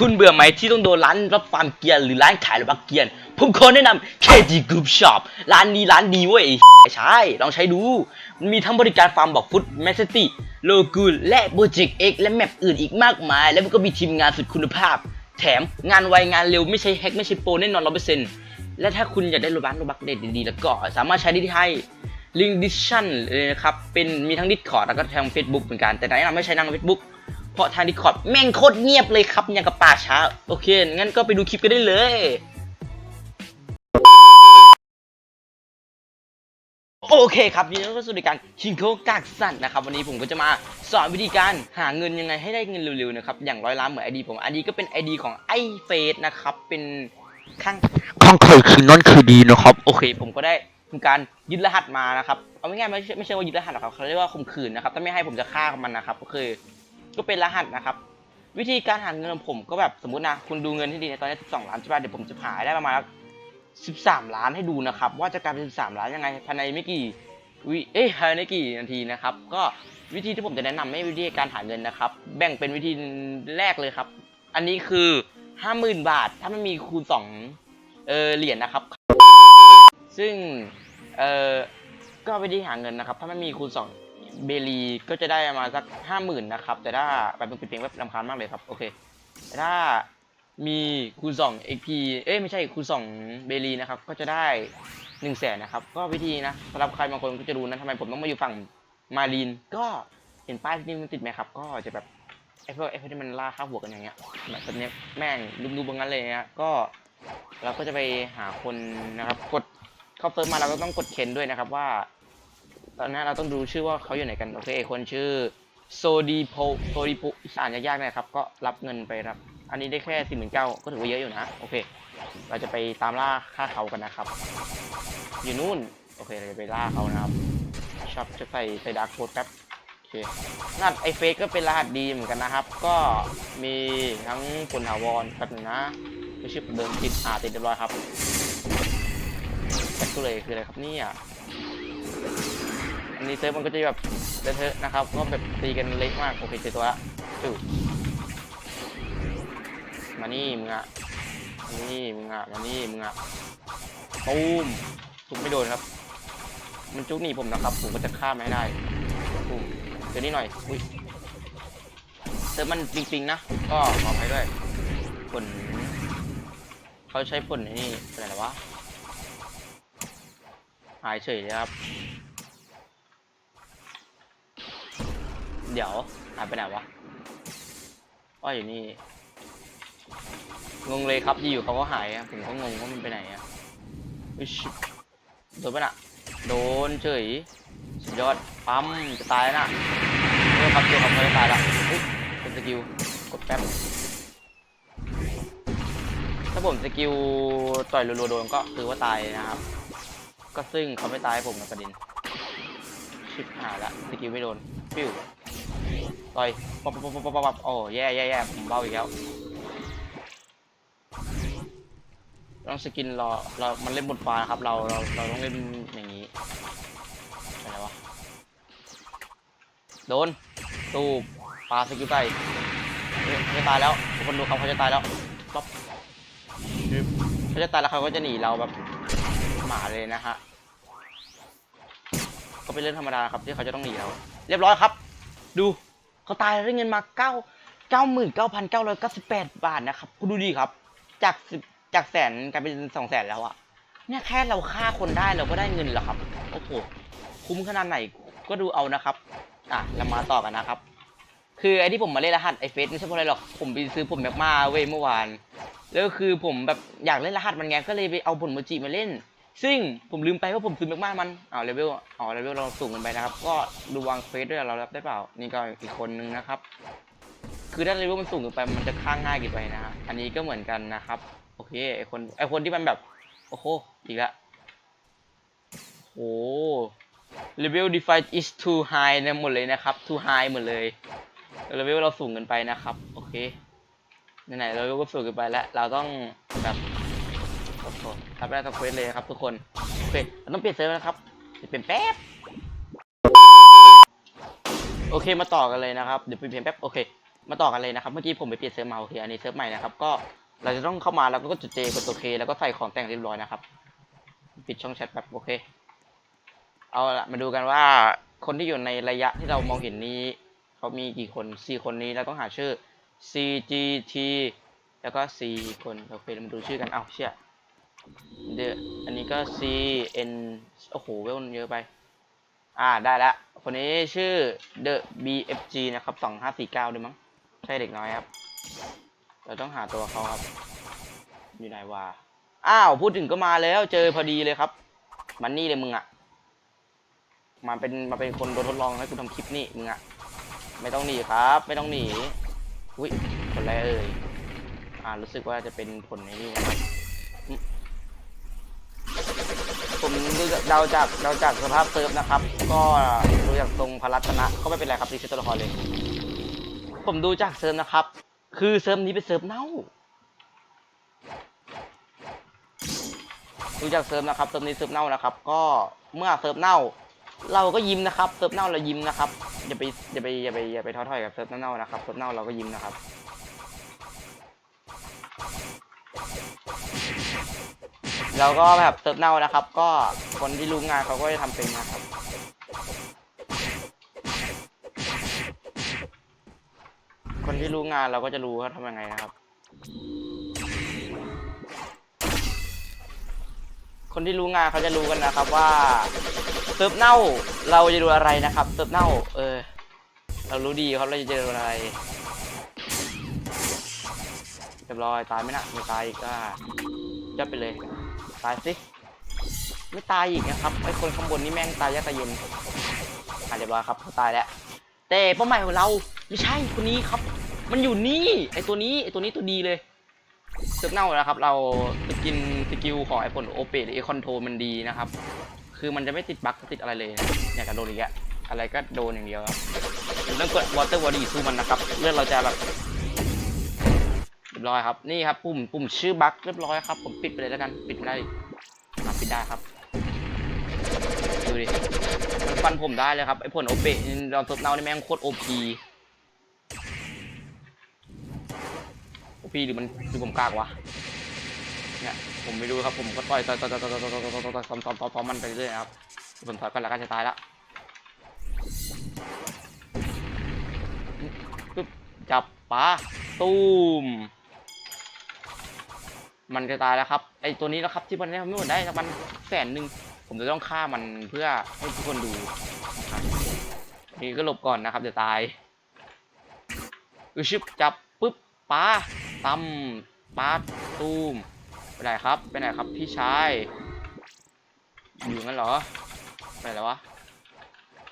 คุณเบื่อไหมที่ต้องโดนร้านรับฟาร์มเกียร์หรือร้านขายรถบักเกียร์ผมขอแนะนำ KG Group Shop ร้านนี้ร้านดีเว้ยใช่ ลองใช้ดูมันมีทั้งบริการฟาร์มบอกฟุตแมสตี้โลกูลและโปรเจกต์เอ็กและแมปอื่นอีกมากมาย แล้วมันก็มีทีมงานสุดคุณภาพ แถมงานไวงานเร็วไม่ใช่แฮกไม่ใช่โปรแน่นอนร้อยเปอร์เซ็นต์และถ้าคุณอยากได้รถบัสรถบักเด็ดดีๆ แล้วก็สามารถใช้ได้ที่ให้ลิงดิชั่นเลยนะครับเป็นมีทั้งดิสคอร์ดแล้วก็ทาง Facebook เหมือนกันแต่แนะนำไม่ใช้ทาง Facebook เพราะทางดิคอร์ดแม่งโคตรเงียบเลยครับอย่างกับป่าช้า โอเค งั้นก็ไปดูคลิปกันได้เลย โอเคครับยินดีต้อนรับสู่รายการชิงโคกากสันนะครับ วันนี้ผมก็จะมาสอนวิธีการหาเงินยังไงให้ได้เงินเร็วๆนะครับ อย่างร้อยล้านเหมือนไอดีผมไอดีก็เป็นไอดีของไอเฟสนะครับ เป็นข้างข้างใครคือนั่นคือดีนะครับ โอเค ผมก็ได้ทำการยึดรหัสมานะครับ เอาง่ายๆไม่ใช่ไม่ใช่ว่ายึดรหัสหรอกครับเขาเรียกว่าข่มขืนนะครับ ถ้าไม่ให้ผมจะฆ่ามันนะครับ ก็คือ ก็เป็นรหัสนะครับ วิธีการหาเงินของผมก็แบบสมมตินะคุณดูเงินที่ดีในตอนนี้ 12 ล้านใช่ป่ะเดี๋ยวผมจะหาได้ประมาณ13 ล้านให้ดูนะครับ ว่าจะกลายเป็น 13 ล้านยังไงภายในไม่กี่วิเอ้ยภายในกี่นาทีนะครับ ก็วิธีที่ผมจะแนะนำให้วิธีการหาเงินนะครับ แบ่งเป็นวิธีแรกเลยครับ อันนี้คือ 50,000 บาท ถ้ามันมีคูณ2เออเหรียญนะครับ ซึ่งเออก็วิธีหาเงินนะครับ ถ้าไม่มีคูณสอง เบลีก็จะได้มาสักห้าหมื่นนะครับ แต่ถ้าแบบเป็นปิดเพลงแบบลำคาญมากเลยครับ โอเค แต่ถ้ามีคูสอง XP เอ้ยไม่ใช่คูสองเบลีนะครับ ก็จะได้หนึ่งแสนนะครับ ก็วิธีนะสำหรับใครบางคนก็จะรู้นะทำไมผมต้องมาอยู่ฝั่งมารีน ก็เห็นป้ายที่นี่มันติดไหมครับ ก็จะแบบไอ้พวกไอ้พวกที่มันล่าค่าหัวกันอย่างเงี้ยแบบเนี้แม่งดูๆบางงั้นเลยนี้ยก็เราก็จะไปหาคนนะครับ กดเข้าเซิร์ฟมาเราก็ต้องกดเคนด้วยนะครับว่า ตอนนี้เราต้องดูชื่อว่าเขาอยู่ไหนกัน โอเค คนชื่อโซดีโพโซดีโพอ่านยากๆนะครับ ก็รับเงินไปรับ อันนี้ได้แค่สี่หมื่นเก้าก็ถือว่าเยอะอยู่นะ โอเค เราจะไปตามล่าฆ่าเขากันนะครับ อยู่นู่น โอเค เราจะไปล่าเขานะครับ ชอบจะใส่ใส่ดาร์คโคดแป๊บโอเครหัสไอเฟกก็เป็นรหัสดีเหมือนกันนะครับ ก็มีทั้งคนถาวรแป๊บนึงนะไม่ชื่อเดิมติดอ่าติดเรียบร้อยครับแบ็คตัวเลยคืออะไรครับเนี่ย นี้เซิร์ฟมันก็จะแบบเลอะเทอะนะครับ ก็แบบตีกันเล็กมาก โอเคเจอตัวละจูมานี่มึงอะมานี่มึงอะมานี่มึงอะตูมทุกไม่โดนครับ มันจุกหนีผมนะครับ ผมก็จะฆ่าไมันให้ได้ตูมเดี๋ยวนี้หน่อย อุ้ยเซิร์ฟมันปิงๆนะ ก็ขออภัยด้วย ผล เขาใช้ผลไอ้นี่อะไรวะหายเฉยเลยครับ เดี๋ยวหายไปไหนวะว่าอยู่นี่ งงเลยครับอยู่เขาก็หายอะผมก็งงว่ามันไปไหนอะอุ๊ยชิบโดนปะน่ะ โดนเฉยสุดยอด ปั๊มจะตายนะเรื่อครับเจอครับเขาจะตายละเป็นสกิล กดแป๊บ ถ้าผมสกิลต่อยรัวๆโดนก็คือว่าตายนะครับ ก็ซึ่งเขาไม่ตายผมนะประเด็นชิบหายละสกิลไม่โดนปิ้ว ต่อยปั๊บปั๊บปั๊บปั๊บปั๊บโอ้แย่แย่แย่ผมเบาอีกแล้วต้องสกินรอเรามันเล่นบนฟ้านะครับ เราเราเราต้องเล่นอย่างนี้อะไรวะโดนตูบปาสกิลไปเฮ้ยเขาจะตายแล้วทุกคนดูครับเขาจะตายแล้วป๊อปเขาจะตายแล้วเขาก็จะหนีเราแบบหมาเลยนะฮะก็เป็นเรื่องธรรมดาครับที่เขาจะต้องหนีเรา เรียบร้อยครับ ดู เขาตายได้เงินมาเก้าเก้าหมื่นเก้าพันเก้าร้อยเก้าสิบแปดบาทนะครับคุณดูดีครับ จากสิบจากแสนกลายเป็นสองแสนแล้วอะเนี่ยแค่เราฆ่าคนได้เราก็ได้เงินแล้วครับโอ้โหคุ้มขนาดไหนก็ดูเอานะครับอะเรามาต่อกันนะครับ คือไอ้ที่ผมมาเล่นรหัสไอเฟสไม่ใช่เพราะอะไรหรอกผมไปซื้อผมแมกมาเว้ยเมื่อวานแล้วคือผมแบบอยากเล่นรหัสมันไงก็เลยไปเอาผลโมจิมาเล่น ซึ่งผมลืมไปว่าผมซื้อแมกมามันอ๋อเลเวลอ๋อเลเวลเราสูงกันไปนะครับ ก็ดูวางเฟสด้วยเรารับได้เปล่า นี่ก็อีกคนนึงนะครับ คือถ้าเลเวลมันสูงเกินไปมันจะฆ่างง่ายเกินไปนะฮะอันนี้ก็เหมือนกันนะครับ โอเคไอคนไอคนที่มันแบบ โอ้โหอีกละโอ้ level defined is too high นะหมดเลยนะครับ too high หมดเลยเลเวลเราสูงเกินไปนะครับ โอเคไหนๆเราก็ฝึกกันไปแล้ว เราต้องแบบ โอ้โหทำได้ทั้เควสเลยครับทุกคนโอเคต้องเปลี่ยนเซิร์ฟแล้วนะครับเดี๋ยวเปลี่ยนแป๊บโอเคมาต่อกันเลยนะครับเดี๋ยวเปลี่ยนแป๊บโอเค มาต่อกันเลยนะครับ เมื่อกี้ผมไปเปลี่ยนเซิร์ฟมาโอเคอันนี้เซิร์ฟใหม่นะครับก็เราจะต้องเข้ามาแล้วก็จุดเจกดตัวเค แล้วก็ใส่ของแต่งเรียบร้อยนะครับ ปิดช่องแชทแบบโอเค เอาละมาดูกันว่าคนที่อยู่ในระยะที่เรามองเห็นนี้เขามีกี่คนสี่คนนี้เราต้องหาชื่อ CGT แล้วก็ C คนโอเคเรามาดูชื่อกันเอาเชี่ย เดอันนี้ก็ C N โอ้โหเวลเยอะไป อ่าได้แล้วคนนี้ชื่อ The BFG นะครับสองห้าสี่เก้าด้วยมั้ง ใช่เด็กน้อยครับ เราต้องหาตัวเขาครับ อยู่ไหนวะอ้าว พูดถึงก็มาแล้วเจอพอดีเลยครับ มันนี่เลยมึงอะมาเป็นมาเป็นคนโดนทดลองให้กูทำคลิปนี่มึงอะไม่ต้องหนีครับ ไม่ต้องหนี อุ้ยผลอะไรเอ่ยอ่ารู้สึกว่าจะเป็นผลในนี่นะครับอืม ผมดูจากเดาจากเดาจากสภาพเซิร์ฟนะครับ ก็ดูจากทรงพลัตนะก็ไม่เป็นไรครับรีเซ็ตตัวละครเลย ผมดูจากเซิร์ฟนะครับ คือเซิร์ฟนี้เป็นเซิร์ฟเน่าดูจากเซิร์ฟนะครับเซิร์ฟนี้เซิร์ฟเน่านะครับ ก็เมื่อเซิร์ฟเน่า เราก็ยิ้มนะครับเซิร์ฟเน่าเรายิ้มนะครับอย่าไปอย่าไปอย่าไปอย่าไปท้อถอยกับเซิร์ฟเน่านะครับเซิร์ฟเน่าเราก็ยิ้มนะครับ เราก็แบบเซิร์ฟเน่านะครับ ก็คนที่รู้งานเขาก็จะทำเป็นนะครับคนที่รู้งานเราก็จะรู้ว่าทำยังไงนะครับ คนที่รู้งานเขาจะรู้กันนะครับว่าเซิร์ฟเน่าเราจะดูอะไรนะครับเซิร์ฟเน่าเออ เรารู้ดีครับเราจะเจออะไรเรียบร้อยตายไหมนะไม่ตายอีกก็ยัดไปเลย ตายสิ ไม่ตายอีกนะครับไอคนข้างบนนี่แม่งตายยากตาเย็นอะเรียบร้อยครับเขาตายแล้ว แต่เป้าหมายของเราไม่ใช่คนนี้ครับ มันอยู่นี่ไอตัวนี้ไอตัวนี้ตัวดีเลยเซิร์ฟเน่านะครับ เราสกินสกิลของไอผลโอเปหรือไอคอนโทรมันดีนะครับ คือมันจะไม่ติดบั๊กติดอะไรเลยนะอยากจะโดนอีกอะอะไรก็โดนอย่างเดียวครับเราต้องกดวอเตอร์วอดี้สู้มันนะครับเลือดเราจะแบบ ยบร้อยครับ นี่ครับปุ่มปุ่มชื่อบั๊กเรียบร้อยครับ ผมปิดไปเลยแล้วกัน ปิดไม่ได้ดิปิดได้ครับ ดูดิ มันฟันผมได้เลยครับ ไอผลโอเปเราเซิร์ฟเน่านี่แม่งโคตรโอพีโอพีหรือมันหรือผมกากวะ เนี่ยผมไม่รู้ครับ ผมก็ต่อยต่อยต่อยต่อยต่อยต่อยต่อยต่อยต่อยต่อยซ้อมซ้อมซ้อมซ้อมมันไปเรื่อยๆครับ ผมถอยก่อนแล้วกันจะตายละปึ๊บจับปลาตูม มันจะตายแล้วครับไอตัวนี้แล้วครับที่มันได้ไม่หมดได้สักมันแสนหนึ่งผมจะต้องฆ่ามันเพื่อให้ทุกคนดูนี่ก็หลบก่อนนะครับเดี๋ยวตายอือชึบจับปึ๊บปลาตำปลาตูมไปไหนครับไปไหนครับพี่ชายอยู่งั้นเหรอไปไหนวะ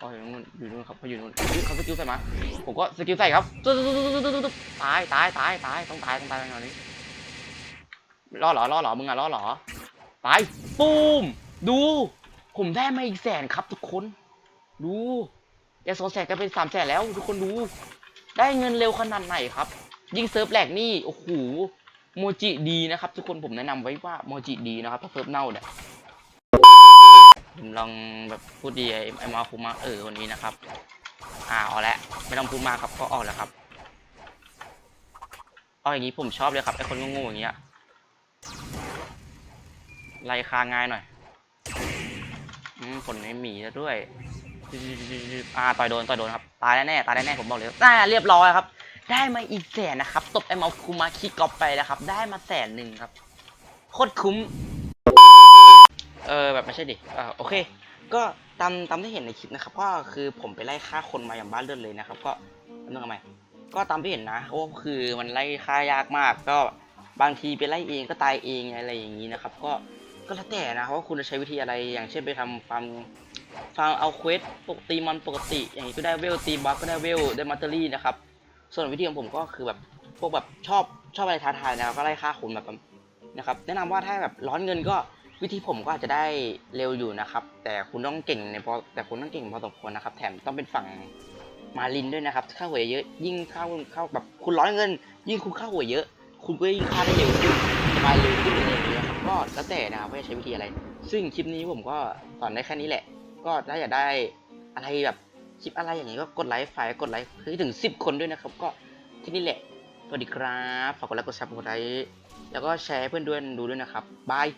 อ๋ออยู่นู่นอยู่นู่นครับเขาอยู่นู่นเขาสกิลใส่มาผมก็สกิลใส่ครับตุ๊ดตุ๊ดตุ๊ดตุ๊ดตุ๊ดตุ๊ดตายตายตายตายต้องตายต้องตายตอนนี้ ล่อหรอล่อหรอมึงอะล่อหรอตายปูมดู ผมได้มาอีกแสนครับทุกคน ดูอย่สองแสนกันเป็นสามแสนแล้ว ทุกคนดู ได้เงินเร็วขนาดไหนครับ ยิ่งเซิร์ฟแหลกนี่โอ้โหโมจิดีนะครับ ทุกคนผมแนะนำไว้ว่าโมจิดีนะครับถ้าเซิร์ฟเน่าเนี่ยผมลองแบบพูดดีไอ้ไอ้มาคุมาเออคนนี้นะครับ อ่าเอาละไม่ต้องพูดมากครับก็ออกแล้วครับเอาอย่างนี้ผมชอบเลยครับไอ้คนโง่ๆอย่างเงี้ย ไล่คาง่ายหน่อยอืมผลไม่หมีแล้วด้วยอ่าต่อยโดนต่อยโดนครับตายแน่ตายแน่ผมบอกเลยอ่าเรียบร้อยครับ ได้มาอีกแสนนะครับตบไอ้เมาคุมาคิกอปไปแล้วครับ ได้มาแสนหนึ่งครับโคตรคุ้ม เออแบบไม่ใช่ดิอ่าโอเค ก็ตามตามที่เห็นในคลิปนะครับ ก็คือผมไปไล่ฆ่าคนมาอย่างบ้านเลือดเลยนะครับ ก็นึกทำไมก็ตามที่เห็นนะก็คือมันไล่ฆ่ายากมากก็ บางทีไปไล่เองก็ตายเองอะไรอย่างนี้นะครับ ก็ก็แล้วแต่นะว่าคุณจะใช้วิธีอะไรอย่างเช่นไปทำฟาร์มฟาร์มเอาเควสปกติมันปกติ อย่างนี้ก็ได้เวลตีบัฟก็ได้เวลได้มัตเตอรี่นะครับ ส่วนวิธีของผมก็คือแบบพวกแบบชอบชอบอะไรท้าทายนะครับก็ไล่ฆ่าคนแบบนะครับแนะนำว่าถ้าแบบร้อนเงินก็วิธีผมก็อาจจะได้เร็วอยู่นะครับ แต่คุณต้องเก่งในพอแต่คุณต้องเก่งพอสมควรนะครับ แถมต้องเป็นฝั่งมาลินด้วยนะครับค่าหัวเยอะยิ่งค่าค่าแบบคุณร้อนเงิน ยิ่งคุณค่าหัวเยอะ คุณก็ยิ่งฆ่าได้เร็วขึ้นตายเร็วขึ้นอะไรอย่างเงี้ยครับก็แล้วแต่นะครับว่าจะใช้วิธีอะไร ซึ่งคลิปนี้ผมก็สอนได้แค่นี้แหละ ก็ถ้าอยากได้อะไรแบบคลิปอะไรอย่างนี้ก็กดไลค์ไฟล์กดไลค์ให้ถึง 10 คนด้วยนะครับ ก็ที่นี่แหละ สวัสดีครับ ฝากกดไลค์กดซับกดไลค์แล้วก็แชร์ให้เพื่อนด้วยดูด้วยนะครับบาย